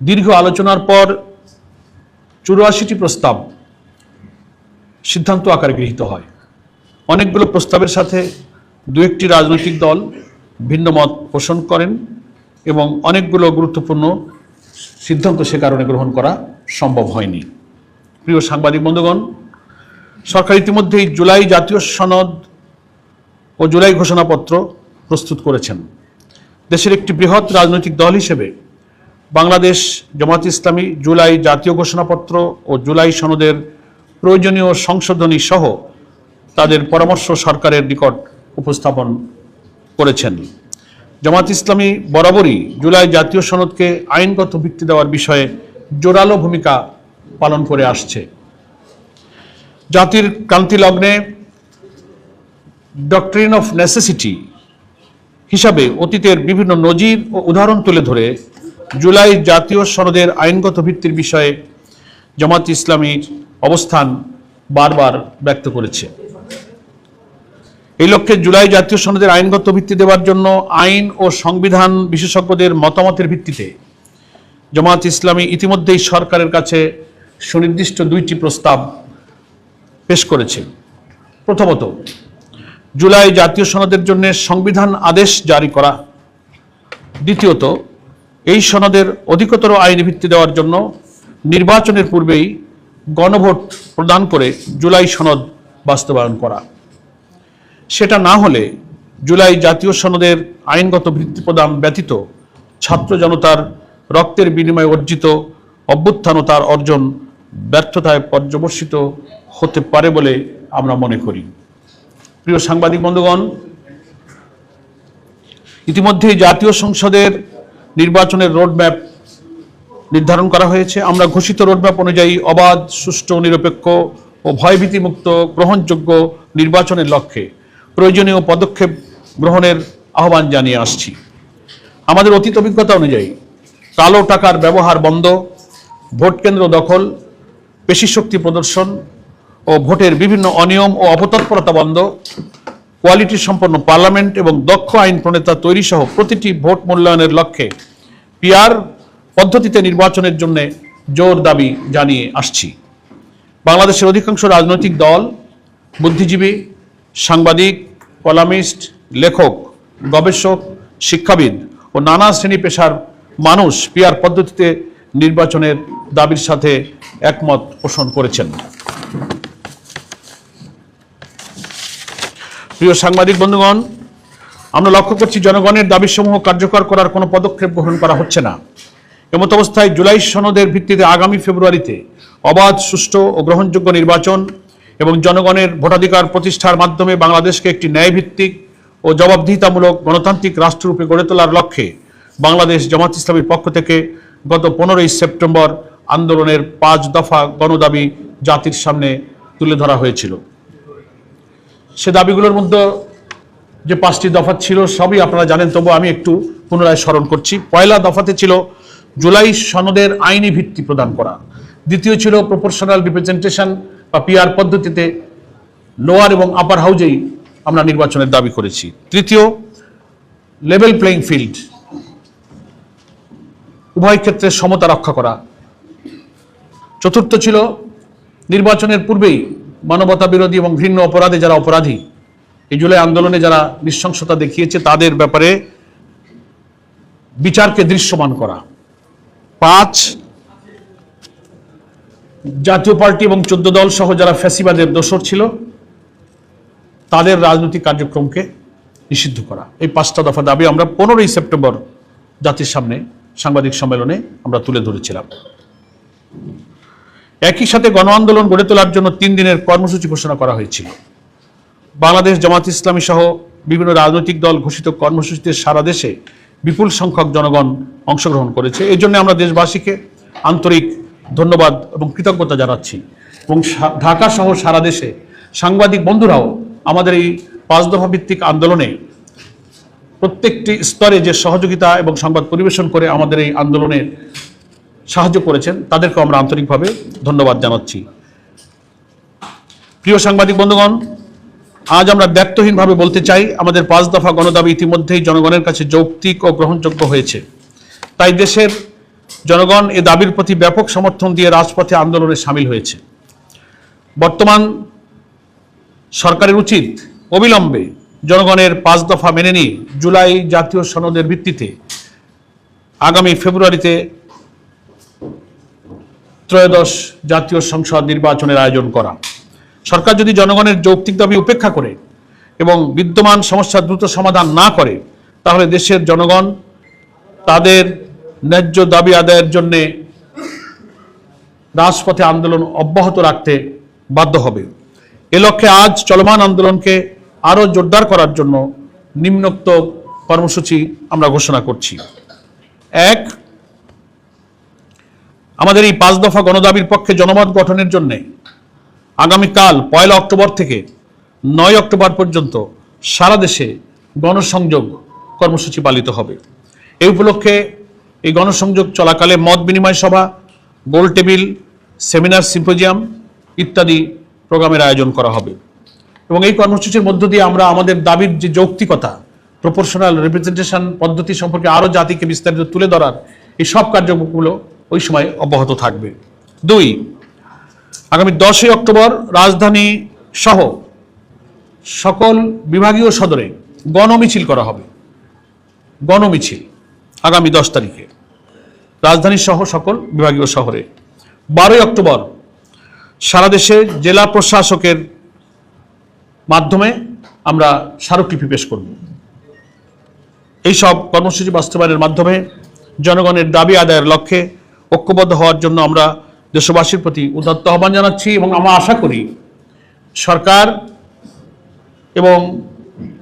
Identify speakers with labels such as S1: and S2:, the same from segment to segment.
S1: দীর্ঘ আলোচনার পর চুরাশিটি প্রস্তাব সিদ্ধান্ত আকারে গৃহীত হয়। অনেকগুলো প্রস্তাবের সাথে দু একটি রাজনৈতিক দল ভিন্ন মত পোষণ করেন এবং অনেকগুলো গুরুত্বপূর্ণ সিদ্ধান্ত সে কারণে গ্রহণ করা সম্ভব হয়নি। প্রিয় সাংবাদিক বন্ধুগণ, সরকার ইতিমধ্যেই জুলাই জাতীয় সনদ ও জুলাই ঘোষণাপত্র প্রস্তুত করেছেন। দেশের একটি বৃহৎ রাজনৈতিক দল হিসেবে বাংলাদেশ জামাত ইসলামী জুলাই জাতীয় ঘোষণাপত্র ও জুলাই সনদের প্রয়োজনীয় সংশোধনী সহ তাদের পরামর্শ সরকারের নিকট উপস্থাপন করেছেন। জামাত ইসলামী বরাবরই জুলাই জাতীয় সনদকে আইনগত ভিত্তি দেওয়ার বিষয়ে জোরালো ভূমিকা পালন করে আসছে। জাতির ক্রান্তি লগ্নে ডক্ট্রিন অফ নেসেসিটি হিসাবে অতীতের বিভিন্ন নজির ও উদাহরণ তুলে ধরে জুলাই জাতীয় সনদের আইনগত ভিত্তির বিষয়ে জামাত ইসলামীর অবস্থান বারবার ব্যক্ত করেছে। এই লক্ষ্যে জুলাই জাতীয় সনদের আইনগত ভিত্তি দেওয়ার জন্য আইন ও সংবিধান বিশেষজ্ঞদের মতামতের ভিত্তিতে জামাত ইসলামী ইতিমধ্যেই সরকারের কাছে সুনির্দিষ্ট দুইটি প্রস্তাব পেশ করেছে। প্রথমত, জুলাই জাতীয় সনদের জন্য সংবিধান আদেশ জারি করা। দ্বিতীয়ত এই সনদের অধিকতর আইনি ভিত্তি দেওয়ার জন্য নির্বাচনের পূর্বেই গণভোট প্রদান করে জুলাই সনদ বাস্তবায়ন করা। সেটা না হলে জুলাই জাতীয় সনদের আইনগত ভিত্তি প্রদান ব্যতীত ছাত্র জনতার রক্তের বিনিময়ে অর্জিত অভ্যুত্থান তার অর্জন ব্যর্থতায় পর্যবসিত হতে পারে বলে আমরা মনে করি। প্রিয় সাংবাদিক বন্ধুগণ, ইতিমধ্যেই জাতীয় সংসদের নির্বাচনের রোডম্যাপ নির্ধারণ করা হয়েছে। আমরা ঘোষিত রোডম্যাপ অনুযায়ী অবাধ, সুষ্ঠু, নিরপেক্ষ ও ভয়ভীতিমুক্ত গ্রহণযোগ্য নির্বাচনের লক্ষ্যে প্রয়োজনীয় পদক্ষেপ গ্রহণের আহ্বান জানিয়ে আসছি। আমাদের অতীত অভিজ্ঞতা অনুযায়ী কালো টাকার ব্যবহার বন্ধ, ভোট কেন্দ্র দখল, পেশিশক্তি প্রদর্শন ও ভোটের বিভিন্ন অনিয়ম ও অপতৎপরতা বন্ধ কোয়ালিটি সম্পন্ন পার্লামেন্ট এবং দক্ষ আইন প্রণেতা তৈরি সহ প্রতিটি ভোট মূল্যায়নের লক্ষ্যে পিআর পদ্ধতিতে নির্বাচনের জন্য জোর দাবি জানিয়ে আসছি। বাংলাদেশের অধিকাংশ রাজনৈতিক দল বুদ্ধিজীবী, সাংবাদিক, কলামিস্ট, লেখক, গবেষক, শিক্ষাবিদ ও নানা শ্রেণি পেশার মানুষ পিআর পদ্ধতিতে নির্বাচনের দাবির সাথে একমত পোষণ করেছেন। প্রিয় সাংবাদিক বন্ধুগণ, আমরা লক্ষ্য করছি জনগণের দাবিসমূহ কার্যকর করার কোনো পদক্ষেপ গ্রহণ করা হচ্ছে না। এমত অবস্থায় জুলাই সনদের ভিত্তিতে আগামী ফেব্রুয়ারিতে অবাধ, সুষ্ঠু ও গ্রহণযোগ্য নির্বাচন এবং জনগণের ভোটাধিকার প্রতিষ্ঠার মাধ্যমে বাংলাদেশকে একটি ন্যায়ভিত্তিক ও জবাবদিহিতামূলক গণতান্ত্রিক রাষ্ট্ররূপে গড়ে তোলার লক্ষ্যে বাংলাদেশ জামাত ইসলামীর পক্ষ থেকে গত পনেরোই সেপ্টেম্বর আন্দোলনের পাঁচ দফা গণদাবি জাতির সামনে তুলে ধরা হয়েছিল। সে দাবিগুলোর মধ্যে যে পাঁচটি দফা ছিল সবই আপনারা জানেন তবু আমি একটু পুনরায় স্মরণ করছি। পয়লা দফাতে ছিল জুলাই সনদের আইনি ভিত্তি প্রদান করা। দ্বিতীয় ছিল প্রপোর্শনাল রিপ্রেজেন্টেশন বা পিআর পদ্ধতিতে লোয়ার এবং আপার হাউজেই আমরা নির্বাচনের দাবি করেছি। তৃতীয় লেভেল প্লেইং ফিল্ড উভয় ক্ষেত্রে সমতা রক্ষা করা। চতুর্থ ছিল নির্বাচনের পূর্বেই মানবতা বিরোধী এবং ঘৃণ্য অপরাধে যারা অপরাধী, এই জুলাই আন্দোলনে যারা নৃশংসতা দেখিয়েছে, তাদের ব্যাপারে বিচারকে দৃশ্যমান করা। পাঁচ, জাতীয় পার্টি এবং চোদ্দ দল সহ যারা ফ্যাসিবাদের দোসর ছিল, তাদের রাজনৈতিক কার্যক্রমকে নিষিদ্ধ করা। এই পাঁচটা দফা দাবি আমরা পনেরোই সেপ্টেম্বর জাতির সামনে সাংবাদিক সম্মেলনে আমরা তুলে ধরেছিলাম। একই সাথে গণ আন্দোলন গড়ে তোলার জন্য তিন দিনের কর্মসূচি ঘোষণা করা হয়েছিল। বাংলাদেশ জামাত ইসলামী সহ বিভিন্ন রাজনৈতিক দল ঘোষিত কর্মসূচিতে সারা দেশে বিপুল সংখ্যক জনগণ অংশগ্রহণ করেছে। এই জন্য আমরা দেশবাসীকে আন্তরিক ধন্যবাদ এবং কৃতজ্ঞতা জানাচ্ছি এবং ঢাকা সহ সারা দেশে সাংবাদিক বন্ধুরাও আমাদের এই পাঁচ দফা ভিত্তিক আন্দোলনে প্রত্যেকটি স্তরে যে সহযোগিতা এবং সংবাদ পরিবেশন করে আমাদের এই আন্দোলনে সাহায্য করেছেন তাদেরকে আমরা আন্তরিকভাবে ধন্যবাদ জানাচ্ছি। প্রিয় সাংবাদিক বন্ধুগণ, আজ আমরা ব্যক্তহীনভাবে বলতে চাই, আমাদের পাঁচ দফা গণদাবি ইতিমধ্যেই জনগণের কাছে যৌক্তিক ও গ্রহণযোগ্য হয়েছে। তাই দেশের জনগণ এ দাবির প্রতি ব্যাপক সমর্থন দিয়ে রাজপথে আন্দোলনে সামিল হয়েছে। বর্তমান সরকারের উচিত অবিলম্বে জনগণের পাঁচ দফা মেনে নিয়ে জুলাই জাতীয় সনদের ভিত্তিতে আগামী ফেব্রুয়ারিতে ত্রয়োদশ জাতীয় সংসদ নির্বাচনের আয়োজন করা। সরকার যদি জনগণের যৌক্তিক দাবি উপেক্ষা করে এবং বিদ্যমান সমস্যার দ্রুত সমাধান না করে, তাহলে দেশের জনগণ তাদের ন্যায্য দাবি আদায়ের জন্যে রাজপথে আন্দোলন অব্যাহত রাখতে বাধ্য হবে। এ লক্ষ্যে আজ চলমান আন্দোলনকে আরও জোরদার করার জন্য নিম্নোক্ত কর্মসূচি আমরা ঘোষণা করছি। এক আমাদের এই পাঁচ দফা গণদাবির পক্ষে জনমত গঠনের জন্য আগামীকাল পয়লা অক্টোবর থেকে নয় অক্টোবর পর্যন্ত সারা দেশে গণসংযোগ কর্মসূচি পালিত হবে। এই উপলক্ষে এই গণসংযোগ চলাকালে মত বিনিময় সভা, গোল টেবিল, সেমিনার, সিম্পোজিয়াম ইত্যাদি প্রোগ্রামের আয়োজন করা হবে। এবং এই কর্মসূচির মধ্য দিয়ে আমরা আমাদের দাবির যে যৌক্তিকতা প্রপোর্শনাল রিপ্রেজেন্টেশন পদ্ধতি সম্পর্কে আরও জাতিকে বিস্তারিত তুলে ধরার এই সব কার্যক্রমগুলো ওই সময় অব্যাহত থাকবে। দুই, আগামী দশই অক্টোবর রাজধানী সহ সকল বিভাগীয় সদরে গণমিছিল করা হবে। গণমিছিল আগামী দশ তারিখে। রাজধানী সহ সকল বিভাগীয় শহরে। বারোই অক্টোবর সারা দেশে জেলা প্রশাসকের মাধ্যমে আমরা স্মারকলিপি পেশ করব। এইসব কর্মসূচি বাস্তবায়নের মাধ্যমে জনগণের দাবি আদায়ের লক্ষ্যে ঐক্যবদ্ধ হওয়ার জন্য আমরা দেশবাসীর প্রতি উদাত্ত আহ্বান জানাচ্ছি এবং আমরা আশা করি সরকার এবং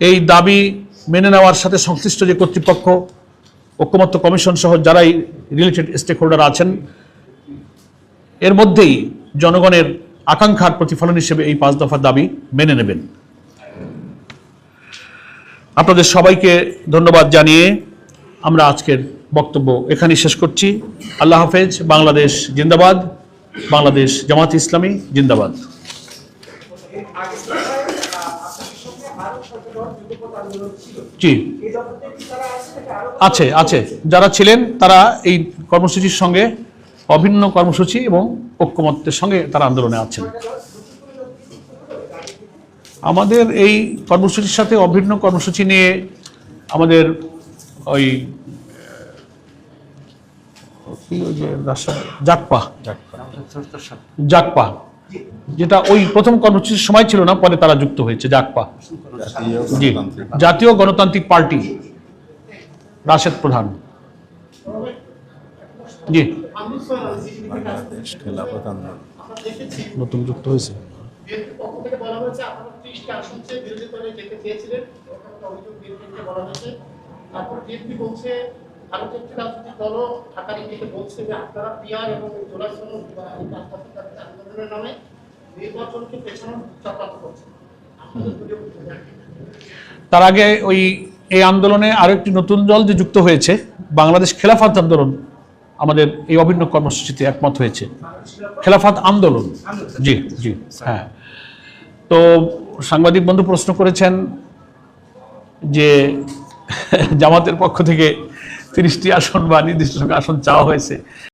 S1: এই দাবি মেনে নেওয়ার সাথে সংশ্লিষ্ট যে কর্তৃপক্ষ, ঐক্যমত্য কমিশন সহ যারাই রিলেটেড স্টেক হোল্ডার আছেন, এর মধ্যেই জনগণের আকাঙ্ক্ষার প্রতিফলন হিসেবে এই পাঁচ দফার দাবি মেনে নেবেন। আপনাদের সবাইকে ধন্যবাদ জানিয়ে আমরা আজকের বক্তব্য এখানেই শেষ করছি। আল্লাহ হাফেজ, বাংলাদেশ জিন্দাবাদ, বাংলাদেশ জামাত ইসলামী জিন্দাবাদ। জি।
S2: আছে
S1: আছে। যারা ছিলেন, তারা এই কর্মসূচির সঙ্গে অভিন্ন কর্মসূচি এবং ঐক্যমত্যের সঙ্গে তারা আন্দোলনে আছেন। আমাদের এই কর্মসূচির সাথে অভিন্ন কর্মসূচি নিয়ে আমাদের ওই কি ওই যে জাকপা। জাকপা। যেটা ওই প্রথম কর্মসূচির সময় ছিল না পরে তারা যুক্ত হয়েছে জাকপা। জি। জাতীয় গণতান্ত্রিক পার্টি। রাশেদ প্রধান। জি। নতুন যুক্ত হয়েছে
S3: বিএনপির পক্ষ থেকে বলা হয়েছে। আপনারা ত্রিশটি আসন চেয়ে বিরোধী দলে যেতে চেয়েছিলেন একটা অভিযোগ বিএনপিকে বলা হয়েছে তারপর বিএনপি বলছে থেকে বলছে যে আপনারা পিয়ার এবং দাবিতে আন্দোলনের নামে নির্বাচনকে পেছানোর চক্রান্ত করছে আপনাদের দলীয় বক্তব্য কি?
S1: তার আগে ওই এই আন্দোলনে আরও একটি নতুন দল যে যুক্ত হয়েছে, বাংলাদেশ খেলাফত আন্দোলন আমাদের এই অভিন্ন কর্মসূচিতে একমত হয়েছে। খেলাফত আন্দোলন। জি জি হ্যাঁ। তো সাংবাদিক বন্ধু প্রশ্ন করেছেন যে জামাতের পক্ষ থেকে তিরিশটি আসন বা নির্দিষ্ট সংখ্যা আসন চাওয়া হয়েছে।